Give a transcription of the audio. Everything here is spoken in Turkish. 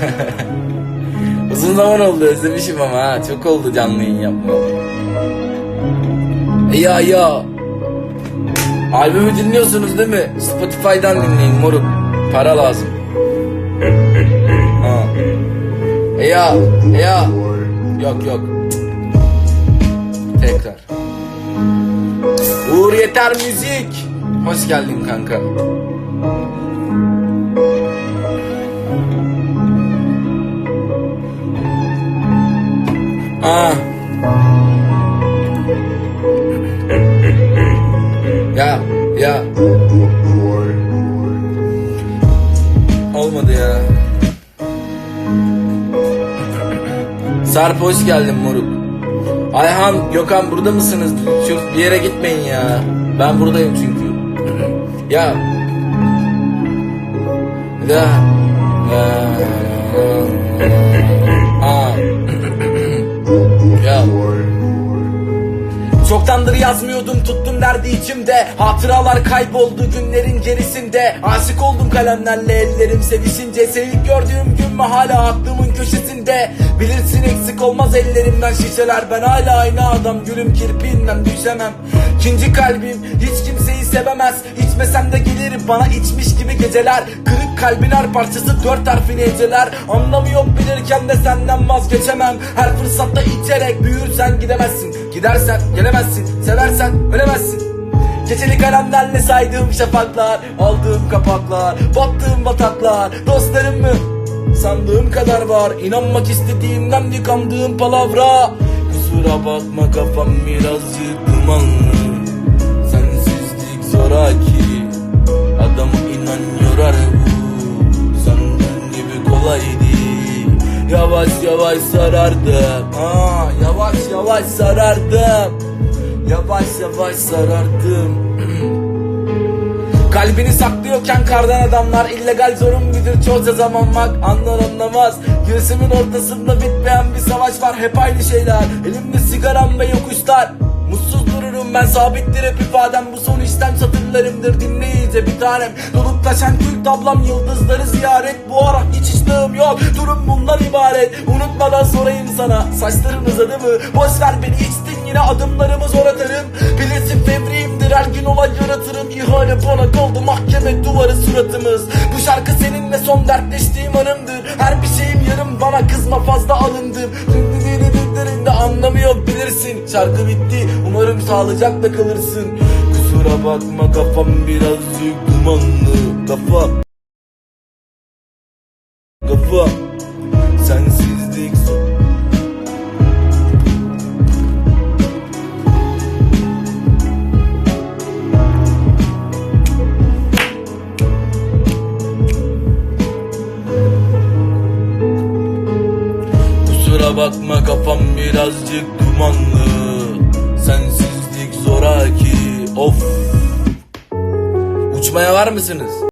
Uzun zaman oldu özlemişim ama ha. Çok oldu canlı yayın yapma. Ya ya. Albümü dinliyorsunuz değil mi? Spotify'dan dinleyin moruk. Para lazım. Ha. E ya, e ya. Yok yok. Tekrar. Uğur Yeter Müzik. Hoş geldin kanka. Aa. Ya, ya. Olmadı ya. Sarp hoş geldin moruk. Ayhan, Gökhan burada mısınız? Çok bir yere gitmeyin ya. Ben buradayım çünkü. ya. Ya. Ya. Ya. Çoktandır yazmıyordum tuttum derdi içimde. Hatıralar kayboldu günlerin gerisinde. Aşık oldum kalemlerle ellerim sevişince Sevip gördüğüm gün mü hala aklımın köşesinde? Bilirsin eksik olmaz ellerimden şişeler. Ben hala aynı adam gülüm kirpiğinden düşemem. İkinci kalbim hiç kimseyi sevemez İçmesem de gelir bana içmiş gibi geceler. Kırık kalbin her parçası dört harfini heceler Anlamı yok bilirken de senden vazgeçemem. Her fırsatta içerek büyürsen gidemezsin. Gidersen gelemezsin Seversen ölemezsin. Keçeli kalemlerle saydığım şafaklar Aldığım kapaklar Battığım bataklar. Dostlarım mı? Sandığım kadar var. İnanmak istediğimden yıkandığım palavra. Kusura bakma kafam birazcık dumanlı Sensizlik zoraki İnan yorar bu Sandığın gibi kolay değil. Yavaş yavaş sarardım. Aa, Yavaş yavaş sarardım. Yavaş yavaş sarardım. Kalbini saklıyorken kardan adamlar illegal zorun müdür? Çoğuca zaman bak anlar anlamaz. Göğsümün ortasında bitmeyen bir savaş var. Hep aynı şeyler. Elimde sigaram ve yokuşlar Mutsuz dururum ben sabittir hep ifadem. Bu son işten satırlarımdır dinle iyice bir tanem. Dolup taşan kül tablam yıldızları ziyaret. Bu ara hiç iştahım yok durum bundan ibaret. Unutmadan sorayım sana saçların uzadı mı? Boş ver beni içtin yine adımlarımı zor atarım. Bilirsin fevriyimdir her gün olay yaratırım. İhale bana kaldı mahkeme duvarı suratımız. Bu şarkı seninle son dertleştiğim anımdır. Her bir şeyim yarım bana kızma fazla alındım. Dinlediğinde anlamı yok bilirsin Şarkı bitti. Umarım sağlıcakla kalırsın. Kusura bakma kafam birazcık dumanlı. Kafa Kafa. Sensizlik. Bakma kafam birazcık dumanlı Sensizlik zoraki of Uçmaya var mısınız?